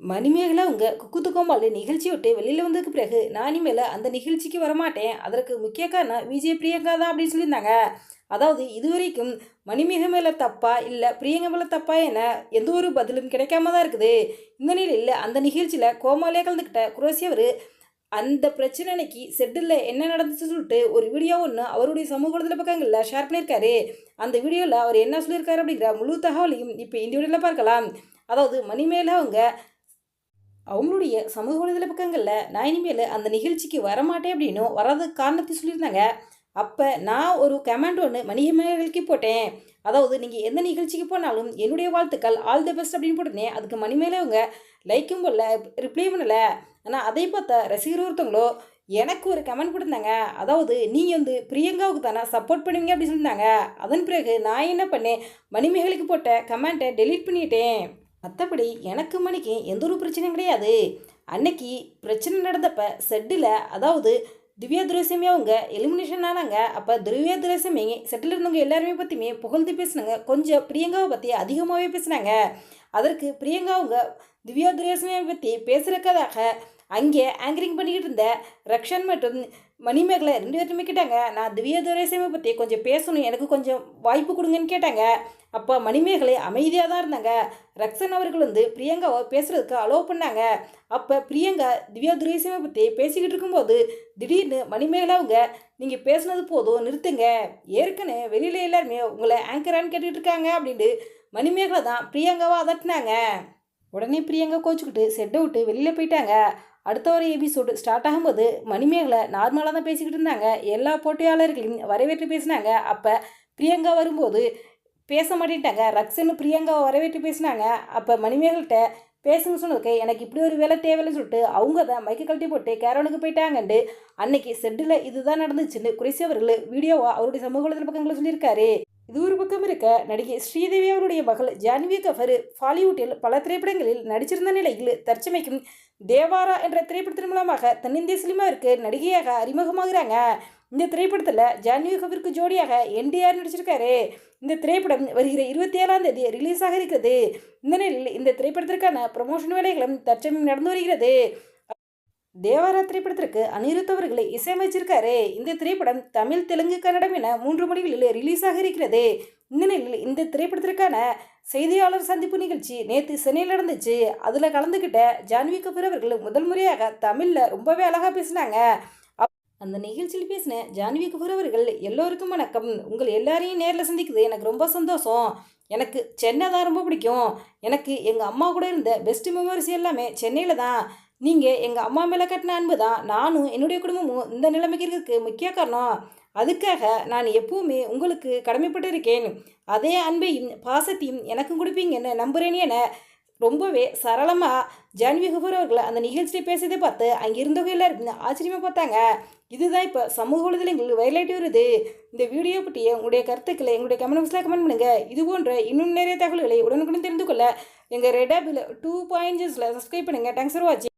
மணிமேகலா அவங்க குக்குத்துக்கோமால் நிகழ்ச்சி விட்டு வெளியில் வந்ததுக்கு பிறகு நான் இனிமேல் அந்த நிகழ்ச்சிக்கு வரமாட்டேன். அதற்கு முக்கிய காரணம் விஜய் பிரியங்கா தான் அப்படின்னு சொல்லியிருந்தாங்க. அதாவது இதுவரைக்கும் மணிமேக மேலே தப்பா இல்லை பிரியங்க மேலே தப்பா என எந்த ஒரு பதிலும் கிடைக்காம தான் இருக்குது. இந்த நிலையில் அந்த நிகழ்ச்சியில் கோமாலே கலந்துக்கிட்ட குரோசி அவர் அந்த பிரச்சனை அன்னைக்கு செட்டில் என்ன நடந்துச்சுன்னு சொல்லிட்டு ஒரு வீடியோ ஒன்று அவருடைய சமூக வலைதள பக்கங்களில் ஷேர் பண்ணியிருக்காரு. அந்த வீடியோவில் அவர் என்ன சொல்லியிருக்காரு அப்படிங்கிற முழு தகவலையும் இப்போ இந்த வீடியோவில் பார்க்கலாம். அதாவது மணிமேல அவங்க அவங்களுடைய சமூக வலைதள பக்கங்களில் நான் இனிமேல் அந்த நிகழ்ச்சிக்கு வரமாட்டேன் அப்படின்னும் வராத காரணத்தை சொல்லியிருந்தாங்க. அப்போ நான் ஒரு கமெண்ட் ஒன்று மணிமேகலுக்கு போட்டேன். அதாவது நீங்கள் எந்த நிகழ்ச்சிக்கு போனாலும் என்னுடைய வாழ்த்துக்கள் ஆல் தி பெஸ்ட் அப்படின்னு போட்டிருந்தேன் அதுக்கு மணிமேலே அவங்க லைக்கும் போடல ரிப்ளை பண்ணலை. ஆனால் அதை பார்த்த ரசிகர் ஒருத்தவங்களோ எனக்கு ஒரு கமெண்ட் கொடுத்தாங்க அதாவது நீங்கள் வந்து பிரியங்காவுக்கு தானே சப்போர்ட் பண்ணுவீங்க அப்படின்னு சொல்லியிருந்தாங்க. அதன் பிறகு நான் என்ன பண்ணேன்? மணிமேகலுக்கு போட்ட கமெண்ட்டை டெலீட் பண்ணிட்டேன். மற்றபடி எனக்கு மணிக்கு எந்த ஒரு பிரச்சனையும் கிடையாது. அன்னைக்கு பிரச்சனை நடந்தப்ப செட்டில் அதாவது திவ்யா துரேசமி அவங்க எலிமினேஷன் ஆனாங்க. அப்போ திவ்யா துரைசாமி செட்டில் இருந்தவங்க எல்லாருமே பற்றியுமே புகழ்ந்து பேசினாங்க கொஞ்சம் பிரியங்காவை பற்றி அதிகமாகவே பேசினாங்க. அதற்கு பிரியங்கா அவங்க திவ்யா துரைசாமியை பற்றி பேசுகிறக்கதாக அங்கே ஆங்கரிங் பண்ணிக்கிட்டு இருந்த ரக்ஷன் மற்றும் மணிமேகலை ரெண்டு பேருமே கேட்டாங்க நான் திவ்யா துரைசாமி பற்றி கொஞ்சம் பேசணும் எனக்கு கொஞ்சம் வாய்ப்பு கொடுங்கன்னு கேட்டாங்க. அப்போ மணிமேகலை அமைதியாக தான் இருந்தாங்க. ரக்ஷன் அவர்கள் வந்து பிரியங்காவை பேசுகிறதுக்கு அலோவ் பண்ணாங்க. அப்போ பிரியங்கா திவ்யா துரைசாமி பற்றி பேசிக்கிட்டு இருக்கும்போது திடீர்னு மணிமேகலை அவங்க நீங்கள் பேசுனது போதும் நிறுத்துங்க. ஏற்கனவே வெளியில் எல்லாருமே உங்களை ஆங்கரான்னு கேட்டுக்கிட்டு இருக்காங்க அப்படின்ட்டு மணிமேகலை தான் பிரியங்காவை அதட்டினாங்க. உடனே பிரியங்கா கோச்சுக்கிட்டு செட்டை விட்டு வெளியில் போயிட்டாங்க. அடுத்த ஒரு எபிசோடு ஸ்டார்ட் ஆகும்போது மணிமேகலை நார்மலாக தான் பேசிக்கிட்டு இருந்தாங்க. எல்லா போட்டியாளர்களையும் வரவேற்று பேசினாங்க. அப்போ பிரியங்கா வரும்போது பேச மாட்டேன்ட்டாங்க. ரக்ஷன் பிரியங்காவை வரவேற்று பேசினாங்க. அப்போ மணிமேகல்கிட்ட பேசுங்க சொன்னதுக்கு எனக்கு இப்படி ஒரு வேலை தேவையில்லைன்னு சொல்லிட்டு அவங்க தான் மைக்கை கழட்டி போட்டு கேரவனுக்கு போயிட்டாங்கண்டு அன்னைக்கு செட்டில் இதுதான் நடந்துச்சுன்னு குறைசி அவர்கள் வீடியோவாக அவருடைய சமூக வலைதள பக்கங்களில் சொல்லியிருக்காரு. இது ஒரு பக்கம் இருக்க நடிகை ஸ்ரீதேவி அவருடைய மகள் ஜான்வி கஃபர் பாலிவுட்டில் பல திரைப்படங்களில் நடிச்சிருந்த நிலையில் தற்சமைக்கும் தேவாரா என்ற திரைப்படத்தின் மூலமாக தென்னிந்திய சினிமாவிற்கு நடிகையாக அறிமுகமாகிறாங்க. இந்த திரைப்படத்தில் ஜான்வி கபூருக்கு ஜோடியாக என்டிஆர் நடிச்சிருக்காரு. இந்த திரைப்படம் வருகிற இருபத்தி ஏழாம் தேதி ரிலீஸ் ஆக இருக்கிறது. இந்த நிலையில் இந்த திரைப்படத்திற்கான ப்ரமோஷன் வேலைகளும் தற்சமயம் நடந்து வருகிறது. தேவாரா திரைப்படத்திற்கு அனிருத்தவர்களை இசையமைச்சிருக்காரு. இந்த திரைப்படம் தமிழ் தெலுங்கு கன்னடம் என மூன்று மொழிகளில் ரிலீஸ் ஆக இருக்கிறது. இந்த நிலையில் இந்த திரைப்படத்திற்கான செய்தியாளர் சந்திப்பு நிகழ்ச்சி நேற்று சென்னையில் நடந்துச்சு. அதில் கலந்துக்கிட்ட ஜான்வி கபூர் அவர்கள் முதல் முறையாக தமிழில் ரொம்பவே அழகாக பேசினாங்க. அப்- அந்த நிகழ்ச்சியில் பேசின ஜான்வி கபூர் அவர்கள் எல்லோருக்கும் வணக்கம். உங்கள் எல்லாரையும் நேரில் சந்திக்குது. எனக்கு ரொம்ப சந்தோஷம். எனக்கு சென்னை தான் ரொம்ப பிடிக்கும். எனக்கு எங்கள் அம்மா கூட இருந்த பெஸ்ட் மெமரிஸ் எல்லாமே சென்னையில் தான். நீங்கள் எங்கள் அம்மா மேலே கட்டின அன்பு தான். நானும் என்னுடைய குடும்பமும் இந்த நிலைமைக்கு இருக்கிறதுக்கு முக்கிய காரணம். அதுக்காக நான் எப்பவுமே உங்களுக்கு கடமைப்பட்டு இருக்கேன். அதே அன்பையும் பாசத்தையும் எனக்கும் கொடுப்பீங்கன்னு நம்புகிறேன்னு என ரொம்பவே சரளமாக ஜான்வி கபூர் அவர்கள் அந்த நிகழ்ச்சியை பேசியதை பார்த்து அங்கே இருந்தவங்க எல்லாரும் ஆச்சரியமாக பார்த்தாங்க. இதுதான் இப்போ சமூக வலைதளங்களில் வைரலாயிட்டு வருது. இந்த வீடியோ பற்றிய உங்களுடைய கருத்துக்களை எங்களுடைய கமெண்ட் பாக்ஸில் கமெண்ட் பண்ணுங்கள் இது போன்ற இன்னும் நிறைய தகவல்களை உடனுக்குடன் தெரிந்து கொள்ள எங்கள் red apple two point subscribe பண்ணுங்கள் தேங்க்ஸ் ஃபார் வாட்சிங்